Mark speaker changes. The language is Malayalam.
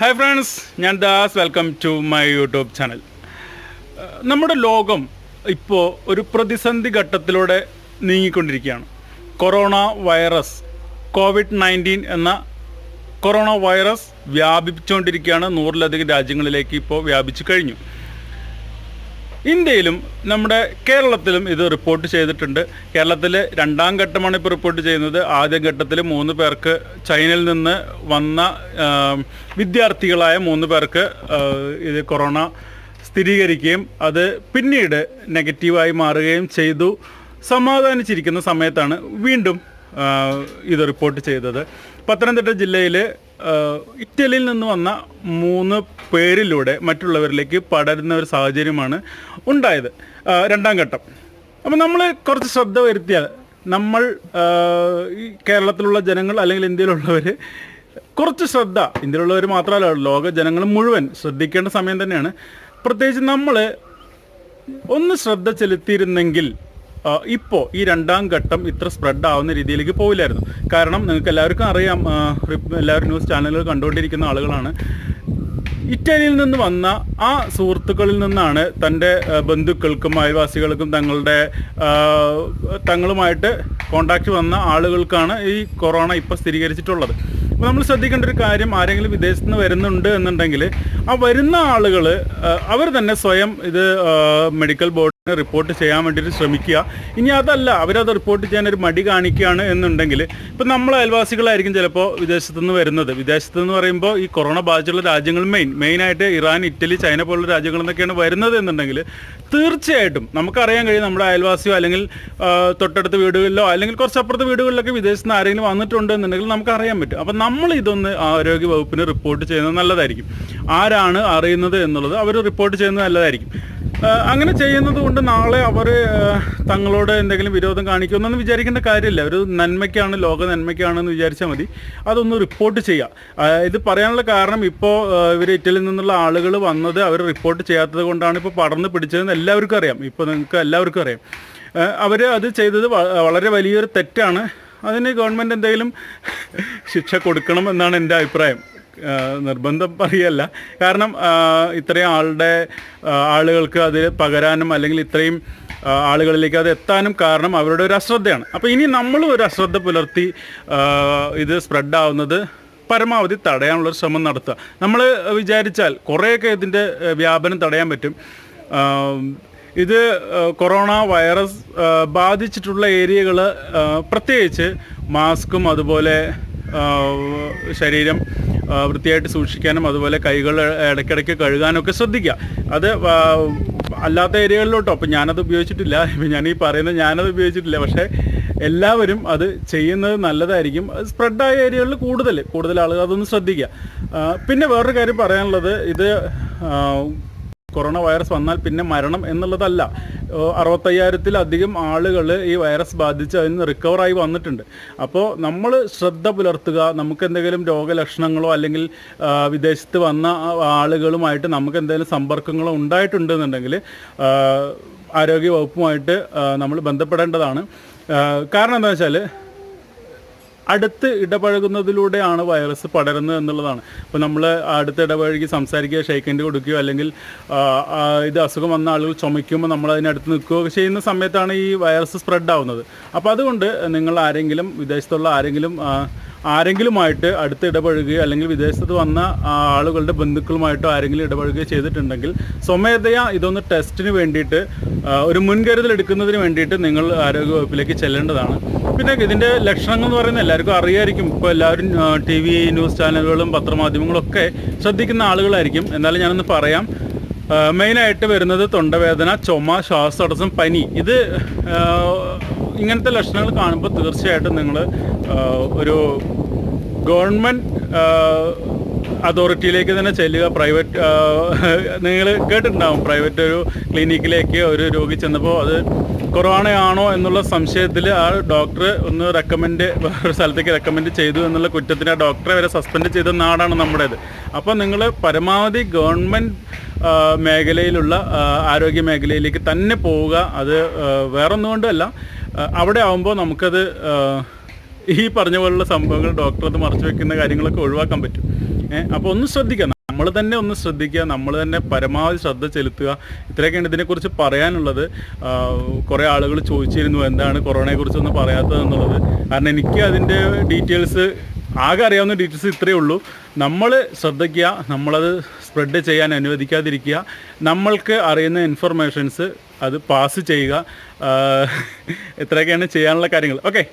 Speaker 1: ഹായ് ഫ്രണ്ട്സ് ഞാൻ Das. Welcome to my YouTube channel നമ്മുടെ ലോകം ഇപ്പോൾ ഒരു പ്രതിസന്ധി ഘട്ടത്തിലൂടെ നീങ്ങിക്കൊണ്ടിരിക്കുകയാണ്. കൊറോണ വൈറസ് കോവിഡ് നയന്റീൻ എന്ന കൊറോണ വൈറസ് വ്യാപിച്ചുകൊണ്ടിരിക്കുകയാണ് നൂറിലധികം രാജ്യങ്ങളിലേക്ക് ഇപ്പോൾ വ്യാപിച്ചു കഴിഞ്ഞു. ഇന്ത്യയിലും നമ്മുടെ കേരളത്തിലും ഇത് റിപ്പോർട്ട് ചെയ്തിട്ടുണ്ട്. കേരളത്തിൽ രണ്ടാം ഘട്ടമാണ് ഇപ്പോൾ റിപ്പോർട്ട് ചെയ്യുന്നത്. ആദ്യ ഘട്ടത്തിൽ മൂന്ന് പേർക്ക് ചൈനയിൽ നിന്ന് വന്ന വിദ്യാർത്ഥികളായ മൂന്ന് പേർക്ക് ഇത് കൊറോണ സ്ഥിരീകരിക്കുകയും അത് പിന്നീട് നെഗറ്റീവായി മാറുകയും ചെയ്തു. സമാധാനിച്ചിരിക്കുന്ന സമയത്താണ് വീണ്ടും ഇത് റിപ്പോർട്ട് ചെയ്തത്. പത്തനംതിട്ട ജില്ലയിൽ ഇറ്റലിയിൽ നിന്ന് വന്ന മൂന്ന് പേരിലൂടെ മറ്റുള്ളവരിലേക്ക് പടരുന്ന ഒരു സാഹചര്യമാണ് ഉണ്ടായത്. രണ്ടാം ഘട്ടം. അപ്പം നമ്മൾ കുറച്ച് ശ്രദ്ധ വരുത്തിയാൽ നമ്മൾ ഈ കേരളത്തിലുള്ള ജനങ്ങൾ അല്ലെങ്കിൽ ഇന്ത്യയിലുള്ളവർ കുറച്ച് ശ്രദ്ധ ഇന്ത്യയിലുള്ളവർ മാത്രമല്ല ലോക ജനങ്ങൾ മുഴുവൻ ശ്രദ്ധിക്കേണ്ട സമയം തന്നെയാണ്. പ്രത്യേകിച്ച് നമ്മൾ ഒന്ന് ശ്രദ്ധ ചെലുത്തിയിരുന്നെങ്കിൽ ഇപ്പോൾ ഈ രണ്ടാം ഘട്ടം ഇത്ര സ്പ്രെഡ് ആവുന്ന രീതിയിലേക്ക് പോവില്ലായിരുന്നു. കാരണം നിങ്ങൾക്ക് എല്ലാവർക്കും അറിയാം എല്ലാവരും ന്യൂസ് ചാനലുകൾ കണ്ടുകൊണ്ടിരിക്കുന്ന ആളുകളാണ്. ഇറ്റലിയിൽ നിന്ന് വന്ന ആ സുഹൃത്തുക്കളിൽ നിന്നാണ് തന്റെ ബന്ധുക്കൾക്കും അയൽവാസികൾക്കും തങ്ങളുടെ തങ്ങളുമായിട്ട് കോണ്ടാക്റ്റ് വന്ന ആളുകൾക്കാണ് ഈ കൊറോണ ഇപ്പോൾ സ്ഥിരീകരിച്ചിട്ടുള്ളത്. അപ്പോൾ നമ്മൾ ശ്രദ്ധിക്കേണ്ട ഒരു കാര്യം ആരെങ്കിലും വിദേശത്ത് നിന്ന് വരുന്നുണ്ട് എന്നുണ്ടെങ്കിൽ ആ വരുന്ന ആളുകൾ അവർ തന്നെ സ്വയം ഇത് മെഡിക്കൽ ബോർഡിന് റിപ്പോർട്ട് ചെയ്യാൻ വേണ്ടിയിട്ട് ശ്രമിക്കുക. ഇനി അതല്ല അവരത് റിപ്പോർട്ട് ചെയ്യാൻ ഒരു മടി കാണിക്കുകയാണ് എന്നുണ്ടെങ്കിൽ ഇപ്പം നമ്മൾ അയൽവാസികളായിരിക്കും ചിലപ്പോൾ വിദേശത്തുനിന്ന് വരുന്നത്. വിദേശത്തുനിന്ന് പറയുമ്പോൾ ഈ കൊറോണ ബാധിച്ചുള്ള രാജ്യങ്ങൾ മെയിൻ മെയിനായിട്ട് ഇറാൻ ഇറ്റലി ചൈന പോലുള്ള രാജ്യങ്ങളിൽ നിന്നൊക്കെയാണ് വരുന്നത് എന്നുണ്ടെങ്കിൽ തീർച്ചയായിട്ടും നമുക്കറിയാൻ കഴിയും നമ്മുടെ അയൽവാസിയോ അല്ലെങ്കിൽ തൊട്ടടുത്ത വീടുകളിലോ അല്ലെങ്കിൽ കുറച്ചപ്പുറത്തെ വീടുകളിലൊക്കെ വിദേശത്ത് നിന്ന് ആരെങ്കിലും വന്നിട്ടുണ്ട് എന്നുണ്ടെങ്കിൽ നമുക്ക് അറിയാൻ പറ്റും. അപ്പം നമ്മൾ ഇതൊന്ന് ആരോഗ്യ വകുപ്പിന് റിപ്പോർട്ട് ചെയ്യുന്നത് നല്ലതായിരിക്കും. ആരാണ് അറിയുന്നത് എന്നുള്ളത് അവർ റിപ്പോർട്ട് ചെയ്യുന്നത് നല്ലതായിരിക്കും. അങ്ങനെ ചെയ്യുന്നത് കൊണ്ട് നാളെ അവർ തങ്ങളോട് എന്തെങ്കിലും വിരോധം കാണിക്കുമെന്നൊന്നും വിചാരിക്കേണ്ട കാര്യമില്ല. ഒരു നന്മയ്ക്കാണ് ലോക നന്മയ്ക്കാണെന്ന് വിചാരിച്ചാൽ മതി. അതൊന്ന് റിപ്പോർട്ട് ചെയ്യുക ഇത് പറയാനുള്ള കാരണം ഇപ്പോൾ ഇവർ ഇറ്റലിയിൽ നിന്നുള്ള ആളുകൾ വന്നത് അവർ റിപ്പോർട്ട് ചെയ്യാത്തത് കൊണ്ടാണ് ഇപ്പോൾ പടർന്ന് പിടിച്ചതെന്ന് എല്ലാവർക്കും അറിയാം. ഇപ്പോൾ നിങ്ങൾക്ക് എല്ലാവർക്കും അറിയാം. അവർ അത് ചെയ്തത് വളരെ വലിയൊരു തെറ്റാണ്. അതിന് ഗവൺമെന്റ് എന്തെങ്കിലും ശിക്ഷ കൊടുക്കണം എന്നാണ് എന്റെ അഭിപ്രായം. നിർബന്ധം പറയല്ല. കാരണം ഇത്രയും ആളുടെ ആളുകൾക്ക് അത് പകരാനും അല്ലെങ്കിൽ ഇത്രയും ആളുകളിലേക്ക് അത് എത്താനും കാരണം അവരുടെ ഒരു അശ്രദ്ധയാണ്. അപ്പോൾ ഇനി നമ്മൾ ഒരു അശ്രദ്ധ പുലർത്തി ഇത് സ്പ്രെഡാവുന്നത് പരമാവധി തടയാനുള്ള ശ്രമം നടത്തുക. നമ്മൾ വിചാരിച്ചാൽ കുറേയൊക്കെ ഇതിന്റെ വ്യാപനം തടയാൻ പറ്റും. ഇത് കൊറോണ വൈറസ് ബാധിച്ചിട്ടുള്ള ഏരിയകൾ പ്രത്യേകിച്ച് മാസ്കും അതുപോലെ ശരീരം വൃത്തിയായിട്ട് സൂക്ഷിക്കാനും അതുപോലെ കൈകൾ ഇടയ്ക്കിടയ്ക്ക് കഴുകാനൊക്കെ ശ്രദ്ധിക്കുക. അത് അല്ലാത്ത ഏരിയകളിലോട്ടോ അപ്പം ഞാനത് ഉപയോഗിച്ചിട്ടില്ല. ഇപ്പം ഞാൻ ഈ പറയുന്നത് ഞാനത് ഉപയോഗിച്ചിട്ടില്ല. പക്ഷേ എല്ലാവരും അത് ചെയ്യുന്നത് നല്ലതായിരിക്കും. സ്പ്രെഡായ ഏരിയകളിൽ കൂടുതൽ കൂടുതൽ ആളുകൾ അതൊന്ന് ശ്രദ്ധിക്കുക. പിന്നെ വേറൊരു കാര്യം പറയാനുള്ളത് ഇത് കൊറോണ വൈറസ് വന്നാൽ പിന്നെ മരണം എന്നുള്ളതല്ല. അറുപത്തയ്യായിരത്തിലധികം ആളുകൾ ഈ വൈറസ് ബാധിച്ച് അതിൽ നിന്ന് റിക്കവറായി വന്നിട്ടുണ്ട്. അപ്പോൾ നമ്മൾ ശ്രദ്ധ പുലർത്തുക നമുക്ക് എന്തെങ്കിലും രോഗലക്ഷണങ്ങളോ അല്ലെങ്കിൽ വിദേശത്ത് വന്ന ആളുകളുമായിട്ട് നമുക്ക് എന്തെങ്കിലും സമ്പർക്കങ്ങളോ ഉണ്ടായിട്ടുണ്ടെന്നുണ്ടെങ്കിൽ ആരോഗ്യവകുപ്പുമായിട്ട് ആരോഗ്യ വകുപ്പുമായിട്ട് നമ്മൾ ബന്ധപ്പെടേണ്ടതാണ് കാരണം എന്താ വെച്ചാൽ അടുത്ത് ഇടപഴകുന്നതിലൂടെയാണ് വൈറസ് പടരുന്നത് എന്നുള്ളതാണ്. അപ്പോൾ നമ്മൾ അടുത്ത് ഇടപഴകി സംസാരിക്കുക ഷെയ്ക്കൻഡ് കൊടുക്കുകയോ അല്ലെങ്കിൽ ഇത് അസുഖം വന്ന ആളുകൾ ചുമയ്ക്കുമ്പോൾ നമ്മൾ അതിനടുത്ത് നിൽക്കുകയോ ചെയ്യുന്ന സമയത്താണ് ഈ വൈറസ് സ്പ്രെഡ് ആവുന്നത്. അപ്പോൾ അതുകൊണ്ട് നിങ്ങൾ ആരെങ്കിലും വിദേശത്തുള്ള ആരെങ്കിലും ആരെങ്കിലുമായിട്ട് അടുത്ത് ഇടപഴകുകയോ അല്ലെങ്കിൽ വിദേശത്ത് വന്ന ആളുകളുടെ ബന്ധുക്കളുമായിട്ടോ ആരെങ്കിലും ഇടപഴകുകയോ ചെയ്തിട്ടുണ്ടെങ്കിൽ സ്വമേധയാ ഇതൊന്ന് ടെസ്റ്റിന് വേണ്ടിയിട്ട് ഒരു മുൻകരുതൽ എടുക്കുന്നതിന് വേണ്ടിയിട്ട് നിങ്ങൾ ആരോഗ്യവകുപ്പിലേക്ക് ചെല്ലേണ്ടതാണ്. പിന്നെ ഇതിന്റെ ലക്ഷണങ്ങൾ എന്ന് പറയുന്നത് എല്ലാവർക്കും അറിയായിരിക്കും. ഇപ്പോൾ എല്ലാവരും ടി വി ന്യൂസ് ചാനലുകളും പത്രമാധ്യമങ്ങളും ഒക്കെ ശ്രദ്ധിക്കുന്ന ആളുകളായിരിക്കും. എന്നാലും ഞാനൊന്ന് പറയാം. മെയിനായിട്ട് വരുന്നത് തൊണ്ടവേദന ചുമ ശ്വാസതടസ്സം പനി. ഇത് ഇങ്ങനത്തെ ലക്ഷണങ്ങൾ കാണുമ്പോൾ തീർച്ചയായിട്ടും നിങ്ങൾ ഒരു ഗവൺമെന്റ് അതോറിറ്റിയിലേക്ക് തന്നെ ചെല്ലുക പ്രൈവറ്റ് നിങ്ങൾ കേട്ടിട്ടുണ്ടാവും പ്രൈവറ്റ് ഒരു ക്ലിനിക്കിലേക്ക് ഒരു രോഗി ചെന്നപ്പോൾ അത് കൊറോണയാണോ എന്നുള്ള സംശയത്തിൽ ആ ഡോക്ടർ ഒന്ന് റെക്കമെൻഡ് വേറൊരു സ്ഥലത്തേക്ക് റെക്കമെൻഡ് ചെയ്തു എന്നുള്ള കുറ്റത്തിന് ആ ഡോക്ടറെ വരെ സസ്പെൻഡ് ചെയ്ത നാടാണ് നമ്മുടേത്. അപ്പോൾ നിങ്ങൾ പരമാവധി ഗവൺമെന്റ് മേഖലയിലുള്ള ആരോഗ്യ മേഖലയിലേക്ക് തന്നെ പോവുക. അത് വേറൊന്നുകൊണ്ടല്ല അവിടെ ആവുമ്പോൾ നമുക്കത് ഈ പറഞ്ഞ പോലുള്ള സംഭവങ്ങൾ ഡോക്ടർ അത് മറച്ചു വെക്കുന്ന കാര്യങ്ങളൊക്കെ ഒഴിവാക്കാൻ പറ്റും. അപ്പോൾ ഒന്ന് ശ്രദ്ധിക്കുക. നമ്മൾ തന്നെ ഒന്ന് ശ്രദ്ധിക്കുക. നമ്മൾ തന്നെ പരമാവധി ശ്രദ്ധ ചെലുത്തുക. ഇത്രയൊക്കെയാണ് ഇതിനെക്കുറിച്ച് പറയാനുള്ളത്. കുറേ ആളുകൾ ചോദിച്ചിരുന്നു എന്താണ് കൊറോണയെക്കുറിച്ചൊന്നും പറയാത്തത് എന്നുള്ളത്. കാരണം എനിക്ക് അതിന്റെ ഡീറ്റെയിൽസ് ആകെ അറിയാവുന്ന ഡീറ്റെയിൽസ് ഇത്രയേ ഉള്ളൂ. നമ്മൾ ശ്രദ്ധിക്കുക. നമ്മളത് സ്പ്രെഡ് ചെയ്യാൻ അനുവദിക്കാതിരിക്കുക. നമ്മൾക്ക് അറിയുന്ന ഇൻഫർമേഷൻസ് അത് പാസ് ചെയ്യുക. ഇത്രയൊക്കെയാണ് ചെയ്യാനുള്ള കാര്യങ്ങൾ. ഓക്കെ